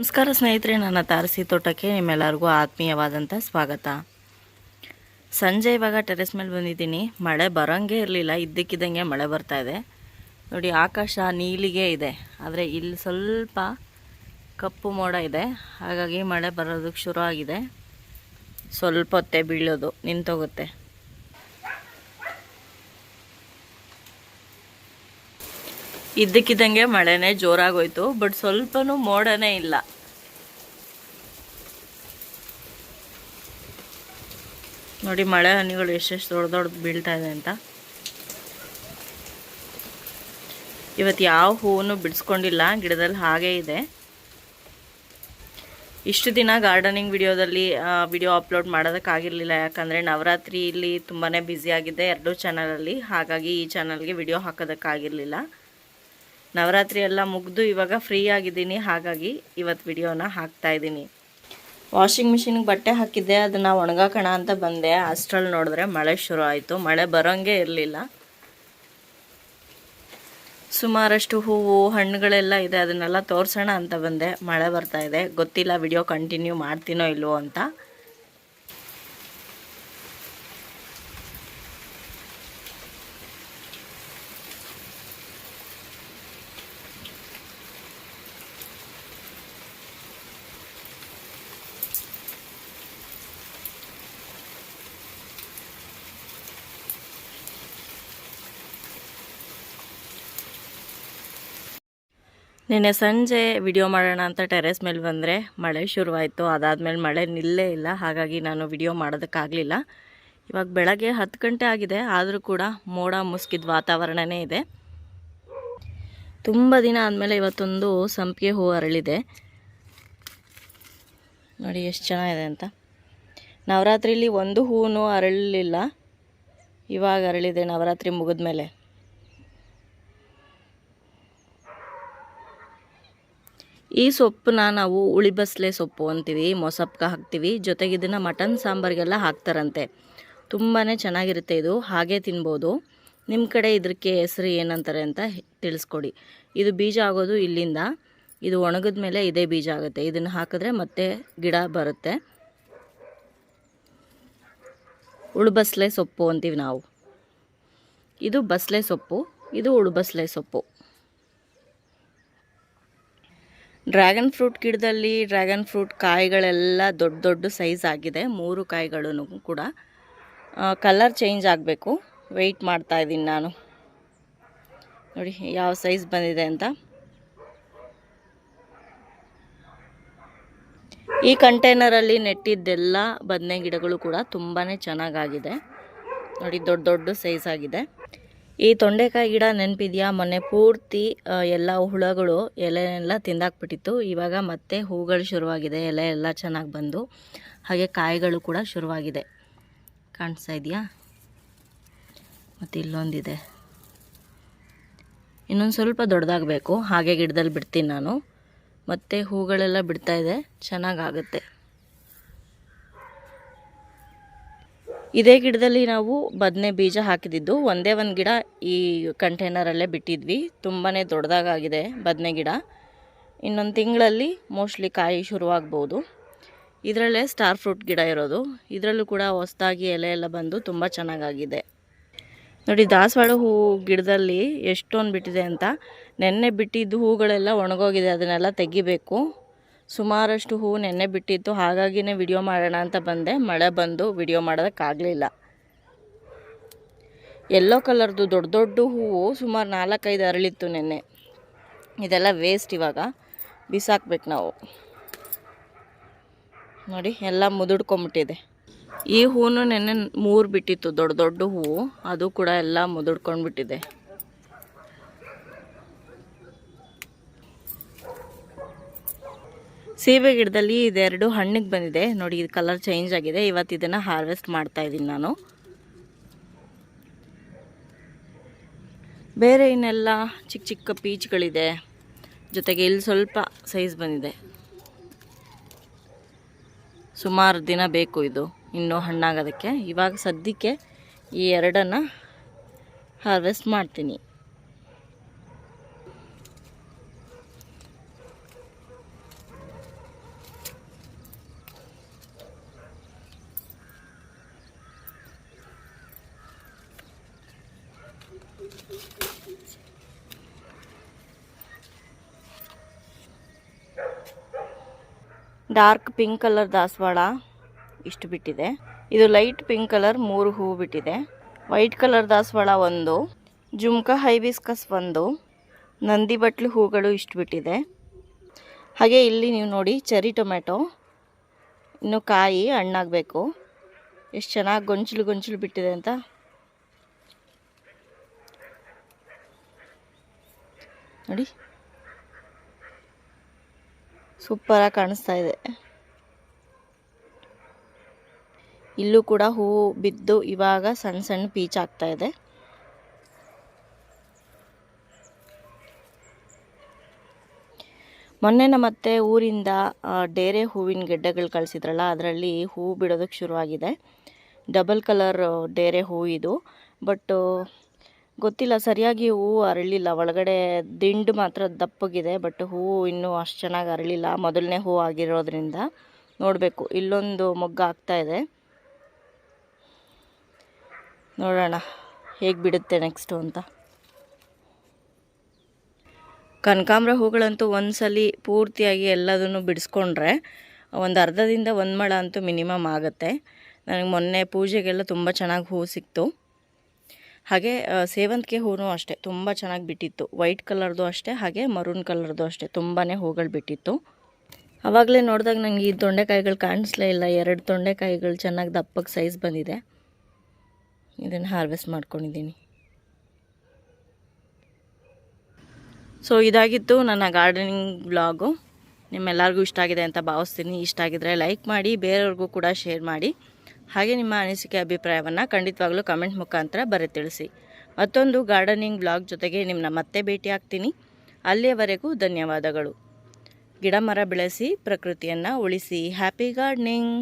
ನಮಸ್ಕಾರ ಸ್ನೇಹಿತರೆ, ನನ್ನ ತಾರಸಿ ತೋಟಕ್ಕೆ ನಿಮ್ಮೆಲ್ಲರಿಗೂ ಆತ್ಮೀಯವಾದಂಥ ಸ್ವಾಗತ. ಸಂಜೆ ಇವಾಗ ಟೆರೆಸ್ ಮೇಲೆ ಬಂದಿದ್ದೀನಿ. ಮಳೆ ಬರೋಂಗೆ ಇರಲಿಲ್ಲ, ಇದ್ದಕ್ಕಿದ್ದಂಗೆ ಮಳೆ ಬರ್ತಾ ಇದೆ. ನೋಡಿ, ಆಕಾಶ ನೀಲಿಗೆ ಇದೆ. ಆದರೆ ಇಲ್ಲಿ ಸ್ವಲ್ಪ ಕಪ್ಪು ಮೋಡ ಇದೆ. ಹಾಗಾಗಿ ಮಳೆ ಬರೋದಕ್ಕೆ ಶುರು ಆಗಿದೆ. ಸ್ವಲ್ಪ ಹೊತ್ತೆ ಬೀಳೋದು ನಿಂತೋಗುತ್ತೆ. ಇದ್ದಕ್ಕಿದ್ದಂಗೆ ಮಳೆನೇ ಜೋರಾಗೋಯ್ತು ಬಟ್ ಸ್ವಲ್ಪನೂ ಮೋಡನೇ ಇಲ್ಲ. ನೋಡಿ, ಮಳೆ ಹನಿಗಳು ಎಷ್ಟೆಷ್ಟು ದೊಡ್ಡ ದೊಡ್ಡ ಬೀಳ್ತಾ ಇದೆ ಅಂತ. ಇವತ್ತು ಯಾವ ಹೂವನ್ನು ಬಿಡಿಸ್ಕೊಂಡಿಲ್ಲ, ಗಿಡದಲ್ಲಿ ಹಾಗೇ ಇದೆ. ಇಷ್ಟು ದಿನ ಗಾರ್ಡನಿಂಗ್ ವಿಡಿಯೋದಲ್ಲಿ ವಿಡಿಯೋ ಅಪ್ಲೋಡ್ ಮಾಡೋದಕ್ಕಾಗಿರಲಿಲ್ಲ, ಯಾಕಂದರೆ ನವರಾತ್ರಿ ಇಲ್ಲಿ ತುಂಬಾ ಬ್ಯುಸಿಯಾಗಿದೆ ಎರಡೂ ಚಾನಲಲ್ಲಿ ಹಾಗಾಗಿ ಈ ಚಾನಲ್ಗೆ ವಿಡಿಯೋ ಹಾಕೋದಕ್ಕಾಗಿರಲಿಲ್ಲ. ನವರಾತ್ರಿ ಎಲ್ಲ ಮುಗಿದು ಇವಾಗ ಫ್ರೀ ಆಗಿದ್ದೀನಿ. ಹಾಗಾಗಿ ಇವತ್ತು ವಿಡಿಯೋನ ಹಾಕ್ತಾ ಇದ್ದೀನಿ. ವಾಷಿಂಗ್ ಮಿಷಿನ್ಗೆ ಬಟ್ಟೆ ಹಾಕಿದ್ದೆ, ಅದನ್ನು ಒಣಗಾಕೋಣ ಅಂತ ಬಂದೆ. ಅಷ್ಟರಲ್ಲಿ ನೋಡಿದ್ರೆ ಮಳೆ ಶುರು ಆಯಿತು. ಮಳೆ ಬರೋಂಗೆ ಇರಲಿಲ್ಲ. ಸುಮಾರಷ್ಟು ಹೂವು, ಹಣ್ಣುಗಳೆಲ್ಲ ಇದೆ. ಅದನ್ನೆಲ್ಲ ತೋರಿಸೋಣ ಅಂತ ಬಂದೆ. ಮಳೆ ಬರ್ತಾ ಇದೆ. ಗೊತ್ತಿಲ್ಲ ವಿಡಿಯೋ ಕಂಟಿನ್ಯೂ ಮಾಡ್ತೀನೋ ಇಲ್ವೋ ಅಂತ. ನಿನ್ನೆ ಸಂಜೆ ವಿಡಿಯೋ ಮಾಡೋಣ ಅಂತ ಟೆರೆಸ್ ಮೇಲೆ ಬಂದರೆ ಮಳೆ ಶುರುವಾಯಿತು. ಅದಾದಮೇಲೆ ಮಳೆ ನಿಲ್ಲೇ ಇಲ್ಲ. ಹಾಗಾಗಿ ನಾನು ವಿಡಿಯೋ ಮಾಡೋದಕ್ಕಾಗಲಿಲ್ಲ. ಇವಾಗ ಬೆಳಗ್ಗೆ ಹತ್ತು ಗಂಟೆ ಆಗಿದೆ. ಆದರೂ ಕೂಡ ಮೋಡ ಮುಸ್ಕಿದ ವಾತಾವರಣವೇ ಇದೆ. ತುಂಬ ದಿನ ಆದಮೇಲೆ ಇವತ್ತೊಂದು ಸಂಪಿಗೆ ಹೂವು ಅರಳಿದೆ. ನೋಡಿ ಎಷ್ಟು ಚೆನ್ನಾಗಿದೆ ಅಂತ. ನವರಾತ್ರಿಲಿ ಒಂದು ಹೂವು ಅರಳಲಿಲ್ಲ. ಇವಾಗ ಅರಳಿದೆ ನವರಾತ್ರಿ ಮುಗಿದ ಮೇಲೆ ಈ ಸೊಪ್ಪನ್ನ ನಾವು ಉಳಿಬಸ್ಲೆ ಸೊಪ್ಪು ಅಂತೀವಿ, ಮೊಸಪ್ಕ ಹಾಕ್ತೀವಿ. ಜೊತೆಗೆ ಇದನ್ನು ಮಟನ್ ಸಾಂಬಾರಿಗೆಲ್ಲ ಹಾಕ್ತಾರಂತೆ. ತುಂಬಾ ಚೆನ್ನಾಗಿರುತ್ತೆ ಇದು. ಹಾಗೆ ತಿನ್ಬೋದು. ನಿಮ್ಮ ಕಡೆ ಇದಕ್ಕೆ ಹೆಸರು ಏನಂತಾರೆ ಅಂತ ತಿಳಿಸ್ಕೊಡಿ. ಇದು ಬೀಜ ಆಗೋದು ಇಲ್ಲಿಂದ. ಇದು ಒಣಗಿದ ಮೇಲೆ ಇದೇ ಬೀಜ ಆಗುತ್ತೆ. ಇದನ್ನು ಹಾಕಿದ್ರೆ ಮತ್ತೆ ಗಿಡ ಬರುತ್ತೆ. ಉಳುಬಸ್ಲೆ ಸೊಪ್ಪು ಅಂತೀವಿ ನಾವು. ಇದು ಬಸ್ಲೆ ಸೊಪ್ಪು. ಇದು ಉಳುಬಸ್ಲೆ ಸೊಪ್ಪು. ಡ್ರ್ಯಾಗನ್ ಫ್ರೂಟ್ ಗಿಡದಲ್ಲಿ ಡ್ರ್ಯಾಗನ್ ಫ್ರೂಟ್ ಕಾಯಿಗಳೆಲ್ಲ ದೊಡ್ಡ ದೊಡ್ಡ ಸೈಜ್ ಆಗಿದೆ, ಮೂರು ಕಾಯಿಗಳೂ ಕೂಡ. ಕಲರ್ ಚೇಂಜ್ ಆಗಬೇಕು. ವೆಯ್ಟ್ ಮಾಡ್ತಾ ಇದ್ದೀನಿ ನಾನು. ನೋಡಿ, ಯಾವ ಸೈಜ್ ಬಂದಿದೆ ಅಂತ. ಈ ಕಂಟೈನರಲ್ಲಿ ನೆಟ್ಟಿದ್ದೆಲ್ಲ ಬದನೆ ಗಿಡಗಳು ಕೂಡ ತುಂಬಾ ಚೆನ್ನಾಗಾಗಿದೆ. ನೋಡಿ, ದೊಡ್ಡ ದೊಡ್ಡ ಸೈಜ್ ಆಗಿದೆ. ಈ ತೊಂಡೆಕಾಯಿ ಗಿಡ ನೆನಪಿದೆಯಾ? ಮೊನ್ನೆ ಪೂರ್ತಿ ಎಲ್ಲ ಹುಳಗಳು ಎಲೆನೆಲ್ಲ ತಿಂದಾಕ್ಬಿಟ್ಟಿತ್ತು. ಇವಾಗ ಮತ್ತೆ ಹೂಗಳು ಶುರುವಾಗಿದೆ. ಎಲೆ ಎಲ್ಲ ಚೆನ್ನಾಗಿ ಬಂದು, ಹಾಗೆ ಕಾಯಿಗಳು ಕೂಡ ಶುರುವಾಗಿದೆ. ಕಾಣಿಸ್ತಾ ಇದೆಯಾ? ಮತ್ತು ಇಲ್ಲೊಂದಿದೆ. ಇನ್ನೊಂದು ಸ್ವಲ್ಪ ದೊಡ್ಡದಾಗಬೇಕು ಹಾಗೆ ಗಿಡದಲ್ಲಿ ಬಿಡ್ತೀನಿ ನಾನು. ಮತ್ತು ಹೂಗಳೆಲ್ಲ ಬಿಡ್ತಾ ಇದೆ. ಚೆನ್ನಾಗಾಗುತ್ತೆ ಇದೇ ಗಿಡದಲ್ಲಿ ನಾವು ಬದನೆ ಬೀಜ ಹಾಕಿದ್ದು ಒಂದೇ ಒಂದು ಗಿಡ ಈ ಕಂಟೈನರಲ್ಲೇ ಬಿಟ್ಟಿದ್ವಿ. ತುಂಬಾ ದೊಡ್ಡದಾಗಿದೆ ಬದನೆ ಗಿಡ. ಇನ್ನೊಂದು ತಿಂಗಳಲ್ಲಿ ಮೋಸ್ಟ್ಲಿ ಕಾಯಿ ಶುರುವಾಗ್ಬೋದು. ಇದರಲ್ಲೇ ಸ್ಟಾರ್ ಫ್ರೂಟ್ ಗಿಡ ಇರೋದು. ಇದರಲ್ಲೂ ಕೂಡ ಹೊಸದಾಗಿ ಎಲೆ ಎಲ್ಲ ಬಂದು ತುಂಬ ಚೆನ್ನಾಗಾಗಿದೆ. ನೋಡಿ, ದಾಸವಾಳ ಹೂವು ಗಿಡದಲ್ಲಿ ಎಷ್ಟೊಂದು ಬಿಟ್ಟಿದೆ ಅಂತ. ನೆನ್ನೆ ಬಿಟ್ಟಿದ್ದು ಹೂಗಳೆಲ್ಲ ಒಣಗೋಗಿದೆ, ಅದನ್ನೆಲ್ಲ ತೆಗಿಬೇಕು. ಸುಮಾರಷ್ಟು ಹೂವು ನೆನ್ನೆ ಬಿಟ್ಟಿತ್ತು, ಹಾಗಾಗಿನೇ ವಿಡಿಯೋ ಮಾಡೋಣ ಅಂತ ಬಂದೆ. ಮಳೆ ಬಂದು ವಿಡಿಯೋ ಮಾಡೋದಕ್ಕಾಗಲಿಲ್ಲ. ಎಲ್ಲೋ ಕಲರ್ದು ದೊಡ್ಡ ದೊಡ್ಡ ಹೂವು ಸುಮಾರು ನಾಲ್ಕೈದು ಅರಳಿತ್ತು ನೆನ್ನೆ. ಇದೆಲ್ಲ ವೇಸ್ಟ್ ಇವಾಗ. ಬಿಸಾಕ್ಬೇಕು ನಾವು. ನೋಡಿ, ಎಲ್ಲ ಮುದುಡ್ಕೊಂಬಿಟ್ಟಿದೆ ಈ ಹೂನು ನೆನ್ನೆ ಮೂರು ಬಿಟ್ಟಿತ್ತು, ದೊಡ್ಡ ದೊಡ್ಡ ಹೂವು. ಅದು ಕೂಡ ಎಲ್ಲ ಮುದುಡ್ಕೊಂಡ್ಬಿಟ್ಟಿದೆ. ಸೀಬೆ ಗಿಡದಲ್ಲಿ ಇದೆರಡು ಹಣ್ಣಿಗೆ ಬಂದಿದೆ. ನೋಡಿ, ಇದು ಕಲರ್ ಚೇಂಜ್ ಆಗಿದೆ. ಇವತ್ತು ಇದನ್ನು ಹಾರ್ವೆಸ್ಟ್ ಮಾಡ್ತಾ ಇದ್ದೀನಿ ನಾನು. ಬೇರೆ ಇನ್ನೆಲ್ಲ ಚಿಕ್ಕ ಚಿಕ್ಕ ಪೀಚ್ಗಳಿದೆ. ಜೊತೆಗೆ ಇಲ್ಲಿ ಸ್ವಲ್ಪ ಸೈಜ್ ಬಂದಿದೆ. ಸುಮಾರು ದಿನ ಬೇಕು ಇದು. ಇನ್ನೂ ಹಣ್ಣಾಗೋದಕ್ಕೆ. ಇವಾಗ ಸದ್ಯಕ್ಕೆ ಈ ಎರಡನ್ನು ಹಾರ್ವೆಸ್ಟ್ ಮಾಡ್ತೀನಿ. ಡಾರ್ಕ್ ಪಿಂಕ್ ಕಲರ್ ದಾಸವಾಳ ಇಷ್ಟು ಬಿಟ್ಟಿದೆ. ಇದು ಲೈಟ್ ಪಿಂಕ್ ಕಲರ್ ಮೂರು ಹೂವು ಬಿಟ್ಟಿದೆ. ವೈಟ್ ಕಲರ್ ದಾಸವಾಳ ಒಂದು, ಜುಮ್ಕಾ ಹೈಬಿಸ್ಕಸ್ ಒಂದು, ನಂದಿ ಬಟ್ಲು ಹೂಗಳು ಇಷ್ಟು ಬಿಟ್ಟಿದೆ. ಹಾಗೆ ಇಲ್ಲಿ ನೀವು ನೋಡಿ ಚೆರಿ ಟೊಮೆಟೊ ಇನ್ನು ಕಾಯಿ ಹಣ್ಣಾಗಬೇಕು. ಎಷ್ಟು ಚೆನ್ನಾಗಿ ಗೊಂಚಲು ಗೊಂಚಲು ಬಿಟ್ಟಿದೆ ಅಂತ. ನೋಡಿ. ಸೂಪರಾಗಿ ಕಾಣಿಸ್ತಾ ಇದೆ. ಇಲ್ಲೂ ಕೂಡ ಹೂವು ಬಿದ್ದು ಇವಾಗ ಸಣ್ಣ ಸಣ್ಣ ಪೀಚ್ ಆಗ್ತಾ ಇದೆ. ಮೊನ್ನೆ ನಮ್ಮತ್ತೆ ಊರಿಂದ ಡೇರೆ ಹೂವಿನ ಗೆಡ್ಡೆಗಳು ಕಳಿಸಿದ್ರಲ್ಲ, ಅದರಲ್ಲಿ ಹೂವು ಬಿಡೋದಕ್ಕೆ ಶುರುವಾಗಿದೆ. ಡಬಲ್ ಕಲರ್, ಡೇರೆ ಹೂವು ಇದು. ಬಟ್ ಗೊತ್ತಿಲ್ಲ, ಸರಿಯಾಗಿ ಹೂವು ಅರಳಿಲ್ಲ. ಒಳಗಡೆ ದಿಂಡು ಮಾತ್ರ ದಪ್ಪಗಿದೆ ಬಟ್ ಹೂವು ಇನ್ನೂ ಅಷ್ಟು ಚೆನ್ನಾಗಿ ಅರಳಿಲ್ಲ. ಮೊದಲನೇ ಹೂವು ಆಗಿರೋದ್ರಿಂದ ನೋಡಬೇಕು. ಇಲ್ಲೊಂದು ಮೊಗ್ಗು ಆಗ್ತಾ ಇದೆ. ನೋಡೋಣ, ಹೇಗೆ ಬಿಡುತ್ತೆ ನೆಕ್ಸ್ಟು ಅಂತ. ಕನಕಾಂಬ್ರ ಹೂಗಳಂತೂ ಒಂದ್ಸಲಿ ಪೂರ್ತಿಯಾಗಿ ಎಲ್ಲದನ್ನು ಬಿಡಿಸ್ಕೊಂಡ್ರೆ ಒಂದು ಅರ್ಧದಿಂದ ಒಂದು ಮಳ ಅಂತೂ ಮಿನಿಮಮ್ ಆಗುತ್ತೆ. ನನಗೆ ಮೊನ್ನೆ ಪೂಜೆಗೆಲ್ಲ ತುಂಬ ಚೆನ್ನಾಗಿ ಹೂವು ಸಿಕ್ತು. ಹಾಗೆ ಸೇವಂತಿಗೆ ಹೂವು ಅಷ್ಟೇ, ತುಂಬ ಚೆನ್ನಾಗಿ ಬಿಟ್ಟಿತ್ತು. ವೈಟ್ ಕಲರ್ದು ಅಷ್ಟೇ, ಹಾಗೆ ಮರೂನ್ ಕಲರ್ದು ಅಷ್ಟೇ ತುಂಬಾ ಹೂಗಳು ಬಿಟ್ಟಿತ್ತು. ಆವಾಗಲೇ ನೋಡಿದಾಗ ನನಗೆ ಈ ತೊಂಡೆಕಾಯಿಗಳು ಕಾಣಿಸ್ಲೇ ಇಲ್ಲ, ಎರಡು ತೊಂಡೆಕಾಯಿಗಳು ಚೆನ್ನಾಗಿ ದಪ್ಪಕ್ಕೆ ಸೈಜ್ ಬಂದಿದೆ. ಇದನ್ನು ಹಾರ್ವೆಸ್ಟ್ ಮಾಡ್ಕೊಂಡಿದ್ದೀನಿ. ಸೊ, ಇದಾಗಿತ್ತು ನನ್ನ ಗಾರ್ಡನಿಂಗ್ ಬ್ಲಾಗು ನಿಮ್ಮೆಲ್ಲರಿಗೂ ಇಷ್ಟ ಆಗಿದೆ ಅಂತ ಭಾವಿಸ್ತೀನಿ. ಇಷ್ಟ ಆಗಿದ್ರೆ ಲೈಕ್ ಮಾಡಿ, ಬೇರೆಯವ್ರಿಗೂ ಕೂಡ ಶೇರ್ ಮಾಡಿ. ಹಾಗೆ ನಿಮ್ಮ ಅನಿಸಿಕೆ ಅಭಿಪ್ರಾಯವನ್ನು ಖಂಡಿತವಾಗ್ಲೂ ಕಮೆಂಟ್ ಮುಖಾಂತರ ಬರೆ ತಿಳಿಸಿ ಮತ್ತೊಂದು ಗಾರ್ಡನಿಂಗ್ ಬ್ಲಾಗ್ ಜೊತೆಗೆ ನಿಮ್ಮನ್ನ ಮತ್ತೆ ಭೇಟಿ ಆಗ್ತೀನಿ ಅಲ್ಲಿಯವರೆಗೂ ಧನ್ಯವಾದಗಳು. ಗಿಡ ಮರ ಬೆಳೆಸಿ, ಪ್ರಕೃತಿಯನ್ನು ಉಳಿಸಿ. Happy gardening